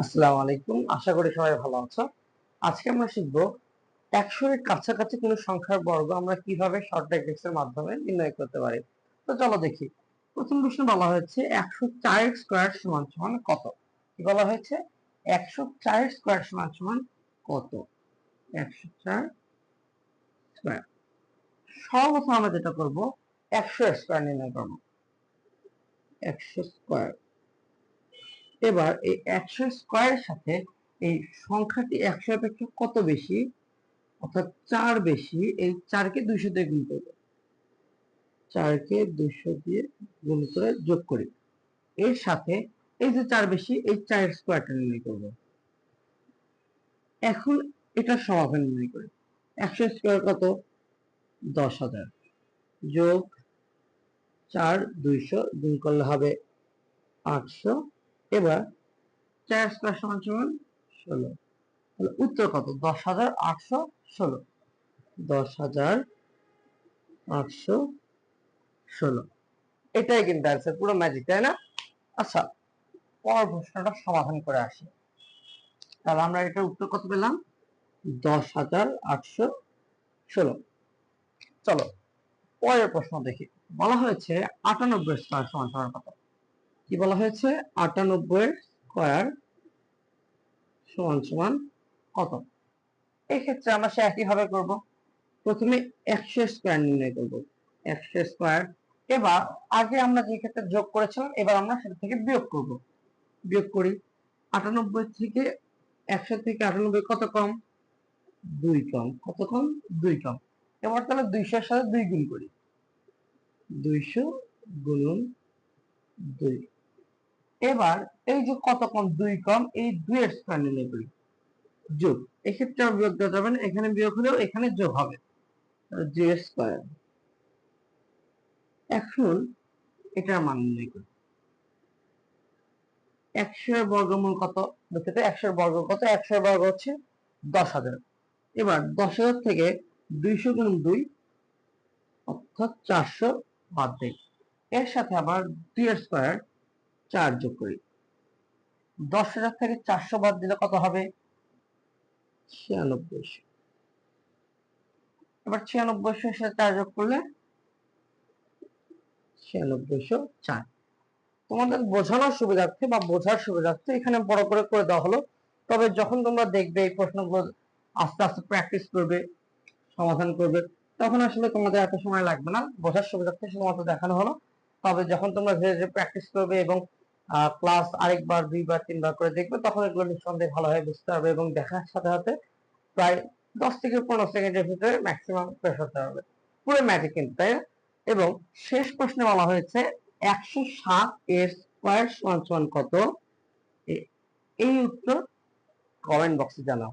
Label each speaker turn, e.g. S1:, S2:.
S1: আসসালামু আলাইকুম। আশা করি সবাই ভালো আছো। আজকে আমরা শিখব একশোর কাছাকাছি কোনো সংখ্যার বর্গ আমরা কীভাবে শর্ট ডাইরেক্টস এর মাধ্যমে নির্ণয় করতে পারি। তো চলো দেখি। প্রথম প্রশ্ন বলা হয়েছে, একশো চার স্কোয়ার সমান সমান কত? কি বলা হয়েছে? একশো চার স্কোয়ার সমান সমান কত? একশো চার স্কোয়ার সর্বপ্রথম আমরা যেটা করব, একশো স্কোয়ার নির্ণয় করব। একশো স্কোয়ার এবার এই একশো স্কোয়ারের সাথে এই সংখ্যাটি একশো অপেক্ষা কত বেশি? অর্থাৎ চার বেশি, এই চারকে দুইশো দিয়ে গুণ করব। চারকে দুইশো দিয়ে গুণ করে যোগ করি। এর সাথে এই যে চার বেশি, এই চার স্কোয়ারটা নির্ণয় করব। এখন এটা সমাধান নির্ণয় করি। একশো স্কোয়ার কত? দশ হাজার। যোগ চার, দুইশো গুণ করলে হবে আটশো। এবার চার স্কোয়ার সমান সমান ষোলো। তাহলে উত্তর কত? দশ হাজার আটশো ষোলো। দশ হাজার আটশো ষোলো। এটাই কিন্তু অ্যান্সার পুরো ম্যাজিক তাই না? আচ্ছা পরের প্রশ্নটা সমাধান করে আসি। তাহলে আমরা এটার উত্তর কত পেলাম? দশ হাজার আটশো ষোলো। চলো, পরের প্রশ্ন দেখি। বলা হয়েছে আটানব্বই স্কোয়ার সমান সমান কত? কি বলা হয়েছে? আটানব্বই স্কোয়ার সমান সমান কত? এক্ষেত্রে আমরা সে একইভাবে করব। প্রথমে একশো স্কোয়ার নির্ণয় করব। একশো স্কোয়ার এবার আগে আমরা যে ক্ষেত্রে যোগ করেছিলাম, এবার আমরা সেটা থেকে বিয়োগ করব। বিয়োগ করি। আটানব্বই থেকে একশো থেকে আটানব্বই কত কম? দুই কম। কত কম? দুই কম। এবার তাহলে দুইশোর সাথে দুই গুণ করি। দুইশো গুণন দুই। এবার এই যে কত কম দুই কম, এই দুইয়ের স্কোয়ার নির্ণয় করি যোগ। এক্ষেত্রে বিয়োগ দেওয়া যাবে না, এখানে বিয়োগ হলেও এখানে যোগ হবে। দুই স্কোয়ার। এখন এটার মান নির্ণয় করি। একশো বর্গমূল কত? দুঃখিত একশোর বর্গ কত? একশোর বর্গ হচ্ছে দশ হাজার। এবার দশ হাজার থেকে দুইশো গুণ দুই অর্থাৎ চারশো দেয় এর সাথে আবার দুই এর স্কোয়ার চার যোগ করি। দশ হাজার থেকে চারশো বাদ দিলে কত হবে? ছিয়ানব্বইশো এবার ছিয়ানব্বইশো সাথে চার যোগ করলে ছিয়ানব্বইশো চার। তোমাদের বোঝানোর সুবিধার্থে বা বোঝার সুবিধার্থে এখানে বড় করে করে দেওয়া হলো। তবে যখন তোমরা দেখবে এই প্রশ্নগুলো আস্তে আস্তে প্র্যাকটিস করবে, সমাধান করবে, তখন আসলে তোমাদের এত সময় লাগবে না। বোঝার সুবিধার্থে শুধুমাত্র দেখানো হলো। তবে যখন তোমরা ধীরে ধীরে প্র্যাকটিস করবে এবং ক্লাস আরেকবার, দুইবার, তিনবার করে দেখবে, তখন এগুলো নিঃসন্দেহে ভালোভাবে বুঝতে পারবে এবং দেখার সাথে সাথে প্রায় দশ থেকে পনেরো সেকেন্ডের ভিতরে ম্যাক্সিমাম শেষ হতে হবে। পুরো ম্যাজিক কিন্তু, তাই এবং শেষ প্রশ্নে বলা হয়েছে, একশো সাত এর স্কোয়ার সমান সমান কত? এই উত্তর কমেন্ট বক্সে জানাও।